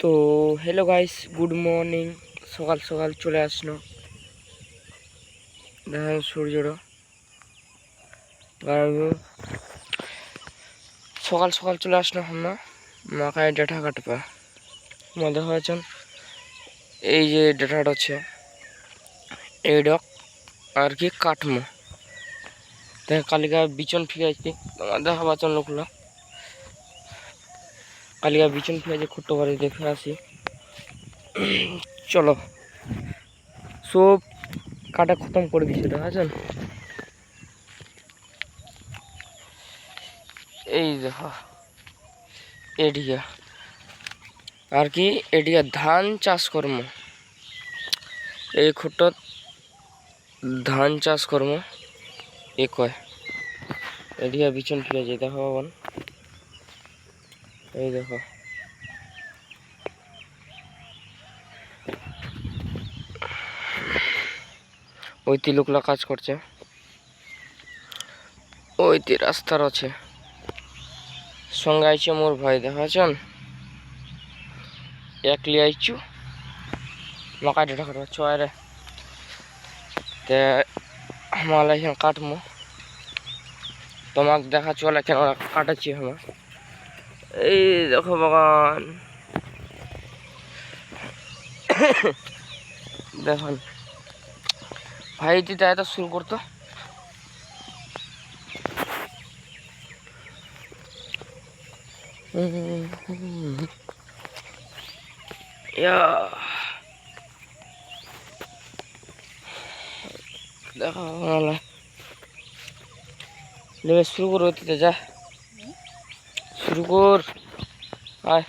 তো hello guys good morning সকাল সকাল চলে আসলো। দেখেন সূর্যটা সকাল সকাল চলে আসলো আমরা মাখায় ডেটা কাটবা। তোমার দেখা যাচ্ছেন এই যে ডেটাটা হচ্ছে এইটা আর কি কাটমো। দেখ, কালিকা বিচন ফিরাইছি তোমার দেখা পাচ্ছেন লোকগুলো কালিকা বিচন ফিরাইছে খুঁট্টো বাড়ি দেখে আসি। চলো। সব কাটা খতম করে দিচ্ছে দেখাছেন এই দেখো এদিকে আর কি এদিকে ধান চাষ করম। এই খুঁটত ধান চাষ করম, এ কয়। এদিকে বিচন যায় দেখো বাবন এই দেখো। ওই তিলুকলা কাজ করছে। ওই তি রাস্তার আছে। সঙ্গে আইছে মোর ভাই, দেখাছেন? একলি আইছু মাকা ডেটা কাটবা চয়রে তে আমার এখানে কাটমো। তোমাকে দেখা চলে কেন কাটাচ্ছি আমার? এই দেখো বাগান দেখুন। ভাই এটা শুরু করতো। দেখা শুরু করো দিতে যা। শুরু কর আয়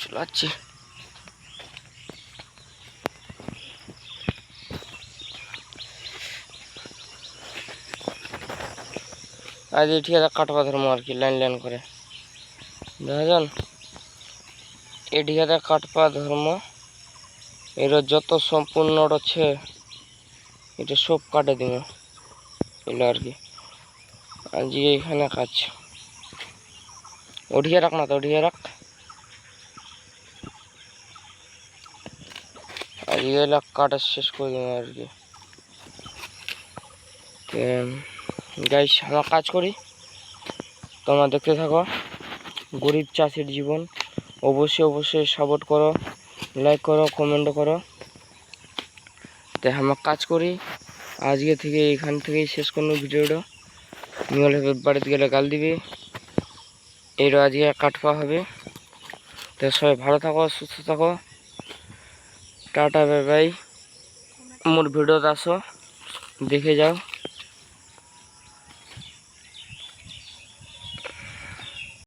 চলাচ্ছি আজ ঠিক আছে কাটবা ধর্ম আর কি লাইন লাইন করে। এই ঢিকাতে কাটপা ধর্ম এর যত সম্পূর্ণ আছে, এটা সব কাটে দিব এগুলো আর কি। আজকে এখানে কাজ। ওঠিয়ে রাখ না তো ওঠিয়ে রাখ। আজকে এগুলো কাটা শেষ করে দিব আর কি। গাইস আমরা কাজ করি। তোমরা দেখতে থাকো। গরিব চাষির জীবন। অবশ্যই অবশ্যই সাপোর্ট করো। লাইক করো কমেন্ট করো। তাই আমরা কাজ করি। আজকে থেকে এখান থেকেই শেষ করব ভিডিওটা। নিহলে বাড়িতে গেলে গাল দিবে। এরও দিয়ে কাটপা হবে। তো সবাই ভালো থাকো, সুস্থ থাকো। Tata, bye bye. মোর ভিডিওতে আসো, দেখে যাও।